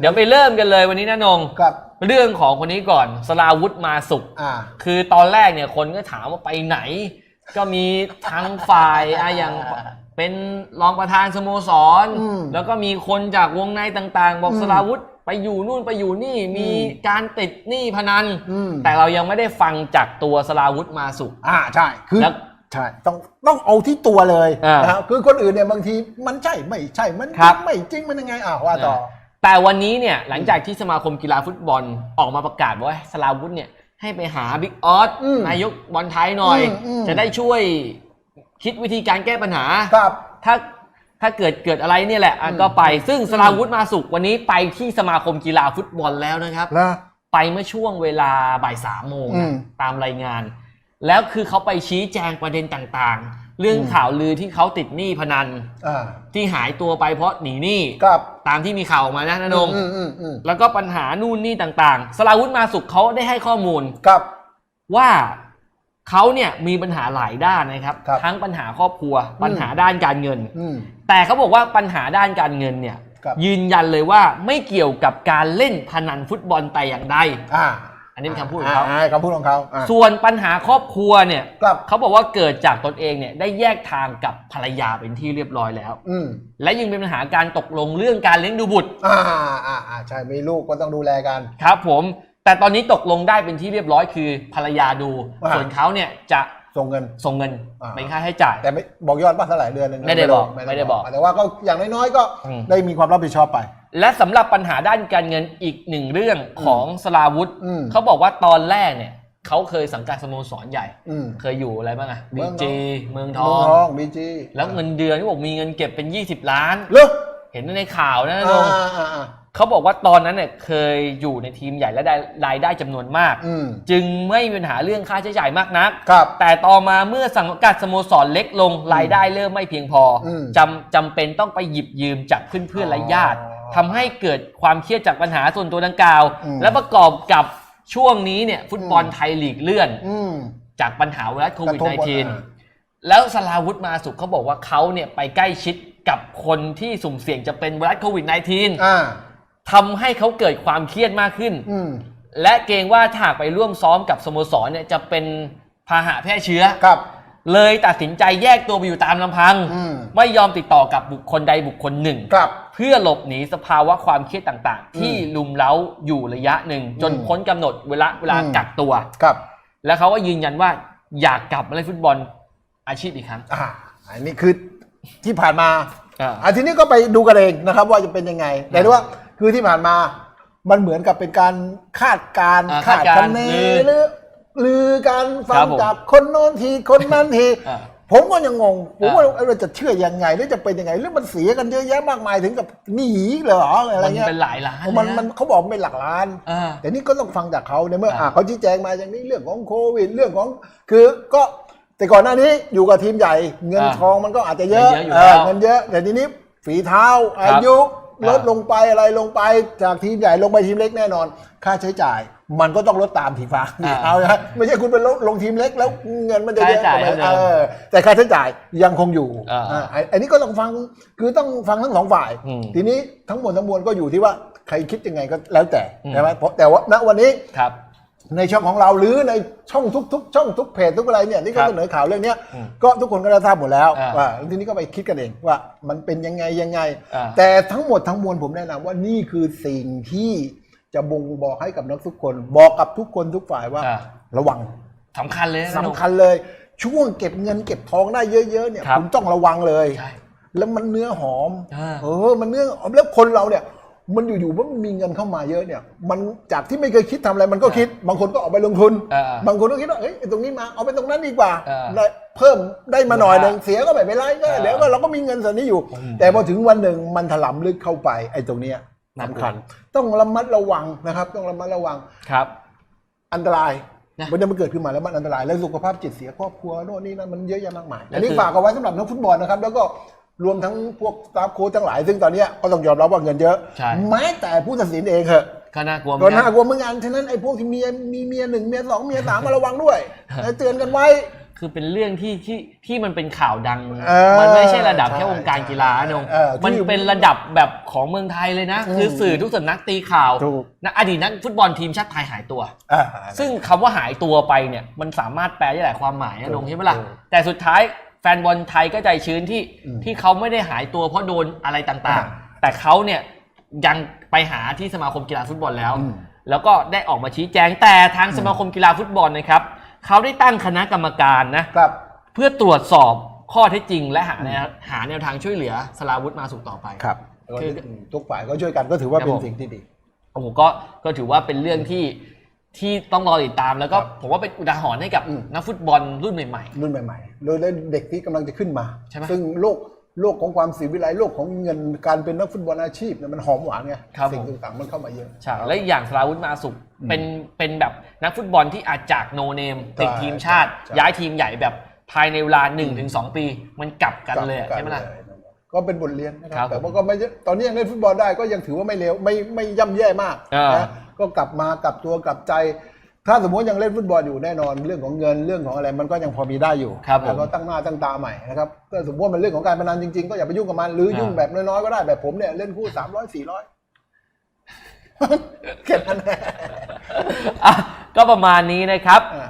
เดี๋ยวไปเริ่มกันเลยวันนี้นะนงกับเรื่องของคนนี้ก่อนสลาวุธมาสุข อ่า คือตอนแรกเนี่ยคนก็ถามว่าไปไหน ก็มีทั้งฝ่ายอะอย่างเป็นรองประธานสโมสร อืมแล้วก็มีคนจากวงในต่างๆ บอกอืม สลาวุธไปอยู่นู่นไปอยู่นี่มีอืมการติดหนี้พนัน อืมแต่เรายังไม่ได้ฟังจากตัวสลาวุธมาสุข อ่าใช่คือแล้วใช่ต้องต้องเอาที่ตัวเลยอ่านนะครับคือคนอื่นเนี่ยบางทีมันใช่ไม่ใช่มันครับ ไม่จริงมันยังไงอ่าว่าต่อ แต่วันนี้เนี่ยหลังจากที่สมาคมกีฬาฟุตบอลออกมาประกาศว่าสลาวุธเนี่ยให้ไปหาบิ๊กออสอืมนายกบอลไทยหน่อย อืมอืม จะได้ช่วยคิดวิธีการแก้ปัญหา ครับ ถ้าถ้าเกิดเกิดอะไรเนี่ยแหละอะอืม ก็ไป ซึ่งสลาวุธมาสุขวันนี้ไปที่สมาคมกีฬาฟุตบอลแล้วนะครับ แล้ว ไปเมื่อช่วงเวลาบ่ายสามโมงอืนะม ตามรายงาน แล้วคือเขาไปชี้แจงประเด็นต่างๆ เรื่องอืมข่าวลือที่เขาติดหนี้พนันอ่าที่หายตัวไปเพราะหนีหนี้ครับตามที่มีข่าวออกมานะนนงอืมอืมอืมแล้วก็ปัญหานู่นนี่ต่างๆสลาวุธมาสุขเขาได้ให้ข้อมูลครับ ว่าเขาเนี่ยมีปัญหาหลายด้านนะครับ ครับทั้งปัญหาครอบครัว ปัญหาด้านการเงิน อืม แต่เขาบอกว่าปัญหาด้านการเงินเนี่ย ครับ ยืนยันเลยว่าไม่เกี่ยวกับการเล่นพนันฟุตบอลแต่อย่างใด อ่า อันนี้เป็นคำพูดของเขาอ่คำพูดของเขาอ่า ส่วนปัญหาครอบครัวเนี่ยครับ เขาบอกว่าเกิดจากตนเองเนี่ยได้แยกทางกับภรรยาเป็นที่เรียบร้อยแล้ว อืมและยังเป็นปัญหาการตกลงเรื่องการเลี้ยงดูบุตรอ่าอ่าอ่าใช่มีลูกก็ต้องดูแลกัน ครับผม แต่ตอนนี้ตกลงได้เป็นที่เรียบร้อยคือภรรยาดู อ่า ส่วนเขาเนี่ยจะส่งเงิน ส่งเงินอ่า เป็นค่าใช้จ่าย แต่ไม่บอกยอดว่าเท่าไหร่เดือนหนึงนะไม่ได้บอกไม่ได้บอกแต่ว่าก็อย่างน้อยๆก็อืม ได้มีความรับผิดชอบไป และสำหรับปัญหาด้านการเงินอีกหนึ่งเรื่องของสลาวุธอืม เขาบอกว่าตอนแรกเนี่ยเขาเคยสังกัดสโมสรใหญ่ อืม เคยอยู่อะไรบ้างอะเมืบีองทอง จีเมืองทเมือองง ทองบีจีแล้วเงินเดือนที่บอกมีเงินเก็บเป็น 20 ล้าน เลิกเห็นในข่าวนะนอ่างค์อ่าอ่าเขาบอกว่าตอนนั้นเนี่ยเคยอยู่ในทีมใหญ่และได้รายได้จำนวนมาก อืมจึงไม่มีปัญหาเรื่องค่าใช้จ่ายมากนัก ครับ แต่ต่อมาเมื่อสังกัดสโมสรเล็กลงรายได้เริ่มไม่เพียงพออม จำจำเป็นต้องไปหยิบยืมจากเพื่อนๆและญาติ อ๋อ ทำให้เกิดความเครียดจากปัญหาส่วนตัวดังกล่าว อืม และประกอบกับช่วงนี้เนี่ยฟุตบอลไทยลีกเลื่อน อืม จากปัญหาไวรัสโควิด กระทบหมดอะ -19 แล้วสลาวุธมาสุขเขาบอกว่าเขาเนี่ยไปใกล้ชิดกับคนที่สุ่มเสี่ยงจะเป็นไวรัสโควิด -19 อ่า ทำให้เขาเกิดความเครียดมากขึ้น อืม และเกรงว่าถ้าหากไปร่วมซ้อมกับสโมสรเนี่ยจะเป็นพาหะแพร่เชื้อ ครับ เลยตัดสินใจแยกตัวไปอยู่ตามลำพัง อืม ไม่ยอมติดต่อกับบุคคลใดบุคคลหนึ่ง ครับ เพื่อหลบหนีสภาวะความเครียดต่างๆ ที่อืมลุมเล้าอยู่ระยะหนึ่ง จนอืมพ้นกำหนดเวลาเวลาอืม กักตัว ครับแล้วเขาก็ยืนยันว่าอยากกลับมาเล่นฟุตบอลอาชีพอีกครั้งอ่าอันนี้คือที่ผ่านมาอ่าอ่าทีนี้ก็ไปดูกันเองนะครับ ว่าจะเป็นยังไงแต่ว่าคือที่ผ่านมา มันเหมือนกับเป็นการคาดการณ์อ่าคาดคาดการณ์คะเนลือ หรือ ลือการฟัครังบผมจากคนโน้นทีคนนั้นทีอ่าผมก็ยังงง ผมว่าอ่าเราจะเชื่อยังไงหรือจะเป็นยังไงหรือมันเสียกันเยอะแยะมากมายถึงกับหนีเหรออะไรมันเงี้ยเป็นหลายล้านมันเลยะมันเขาบอกเป็นหลักล้านอ่าแต่นี่ก็ต้องฟังจากเขาในเมื่ออ่าอ่าเขาชี้แจงมาอย่างนี้เรื่องของโควิดเรื่องของคือก็แต่ก่อนหน้านี้อยู่กับทีมใหญ่เงินอ่าทองมันก็อาจจะเยอะเงินเยอะอยู่เอแล้อวเงินเยอะแต่ทีนี้ฝีเท้าครัอาบยุอ่าลดลงไปอะไรลงไปจากทีมใหญ่ลงไปทีมเล็กแน่นอน ค่าใช้จ่าย มันก็ต้องลดตามทีฟ้าอ่าเอานะไม่ใช่คุณไปลงลงทีมเล็กแล้วเงินมันจะเยอะค่าใช้จ่ายกว่าเท่าเดิมเออแต่ค่าใช้จ่ายยังคงอยู่อ่าอ่าอันนี้ก็ต้องฟังคือต้องฟังทั้งสองฝ่ายอืมทีนี้ทั้งหมดทั้งมวลก็อยู่ที่ว่าใครคิดยังไงก็แล้วแต่อืมใช่ไหมเพราะแต่ว่าณวันนี้ครับในช่องของเราหรือในช่องทุกๆ ช่องทุกเพจทุกอะไรเนี่ยที่ครัเขาบเสนอข่าวเรื่องเนี้ยอืมก็ทุกคนก็ได้ทราบหมดแล้วอ่าว่าทีนี้ก็ไปคิดกันเองว่ามันเป็นยังไงยังไงอ่าแต่ทั้งหมดทั้งมวลผมแนะนำว่านี่คือสิ่งที่ จะบ่งบอกให้กับนักทุกคน บอกกับทุกคนทุกฝ่ายว่า อ่า ระวังสำคัญเลยนะ สำคัญเลย ช่วงเก็บเงินเก็บทองได้เยอะๆเนี่ยครับคุณต้องระวังเลย ใช่ แล้วมันเนื้อหอม อ่าเออ มันเนื้อหอมแล้วคนเราเนี่ย มันอยู่ๆว่ามันมีเงินเข้ามาเยอะเนี่ย มันจากที่ไม่เคยคิดทำอะไรมันก็คิด บางคนก็ออกไปลงทุน อ่าบางคนก็คิดว่าเอ้ยไอ้ตรงนี้มาเอาไปตรงนั้นดีกว่าอ่าได้เพิ่มได้มาหน่อยหนึ่งอ่าเสียก็ไม่เป็นไรก็อ่าเดี๋ยวก็เราก็มีเงินส่วนนี้อยู่ อืม แต่พอถึงวันหนึ่งมันถลำลึกเข้าไปไอ้ตรงเนี้ยน่ากลัว สำคัญต้องระมัดระวังนะครับ ต้องระมัดระวังครับ อันตรายนะมันจะมาเกิดขึ้นมาแล้วมันอันตรายแล้วสุขภาพจิตเสียครอบครัวโน่นนี่นั่นมันเยอะแยะมากมายแล้วอันนี้คือฝากเอาไว้สำหรับนักฟุตบอลนะครับ แล้วก็รวมทั้งพวกสตาฟโค้ชทั้งหลาย ซึ่งตอนเนี้ยก็ต้องยอมรับว่าเงินเยอะใช่แม้แต่ผู้ตัดสินเองเหอะก็น่ากลัวเหมืก็อนกัน่ากลัวเหมือนกันฉะนั้นไอ้พวกที่เมียมีเมียหนึ่งเมียสองเมียสามมาระวังด้วยเตือนกันไว้ คือเป็นเรื่องที่ที่ที่มันเป็นข่าวดัง เออมันไม่ใช่ระดับใช่แค่วงการกีฬานะนงเออที่มันเป็นระดับแบบของเมืองไทยเลยนะ อืมคือสื่อทุกสำนักตีข่าวถูกนักอดีตนักฟุตบอลทีมชาติไทยหายตัว อ่า ซึ่งคำว่าหายตัวไปเนี่ยมันสามารถแปลได้หลายความหมายนะนงใช่ไหมล่ะถูกแต่สุดท้ายแฟนบอลไทยก็ใจชื้นที่อืมที่เขาไม่ได้หายตัวเพราะโดนอะไรต่างอ่าๆ แต่เขาเนี่ยยังไปหาที่สมาคมกีฬาฟุตบอลแล้ว อืม แล้วก็ได้ออกมาชี้แจงแต่ทางสมาคมกีฬาฟุตบอลนะครับ เขาได้ตั้งคณะกรรมการนะครับ เพื่อตรวจสอบข้อเท็จจริง และหาแนวหาแนวทางช่วยเหลือสลาวุธมาสุขต่อไป ครับคือทุกฝ่ายก็ช่วยกันก็ถือว่าครับเป็นผมสิ่งที่ดี โอ้โหก็ก็ถือว่าเป็นเรื่องที่ที่ต้องรอติดตามแล้วก็ครับผมว่าเป็นอุทาหรณ์ให้กับอืม นักฟุตบอลรุ่นใหม่ รุ่นใหม่ๆโดยเด็กที่กำลังจะขึ้นมา ใช่ไหมซึ่งโลก โลกของความศิวิไลโลกของเงินการเป็นนักฟุตบอลอาชีพเนี่ยมันหอมหวานไงครับสิ่งผม ต่างๆมันเข้ามาเยอะๆใช่และอีกอย่างสลาวุธมาสุขเป็นเป็นแบบนักฟุตบอลที่อาจจากโนเนมติดทีมชาติ ใช่ ย้ายทีมใหญ่แบบภายในเวลา 1-2 ปี มันกลับกันเลยอะกลับใช่ไหมล่ะเลยก็เป็นบทเรียนนะคครัรับบแต่ว่าก็ไม่ตอนนี้ยังเล่นฟุตบอลได้ก็ยังถือว่าไม่เลวไม่ไม่ย่ำแย่มากอ่าน นะก็กลับมากลับตัวกลับใจ ถ้าสมมติยังเล่นฟุตบอลอยู่แน่นอนเรื่องของเงินเรื่องของอะไรมันก็ยังพอมีได้อยู่ครับผม แล้วก็ตั้งหน้าตั้งตาใหม่นะครับก็สมมติว่ามันเรื่องของการพนันจริงๆก็อย่าไปยุ่งกับมันหรือยุ่งอ่าแบบน้อยๆก็ได้แบบผมเนี่ยเล่นคู่สามร้อยสี่ร้อยเก็บคะแนนอะก็ประมาณนี้นะครับ อ่า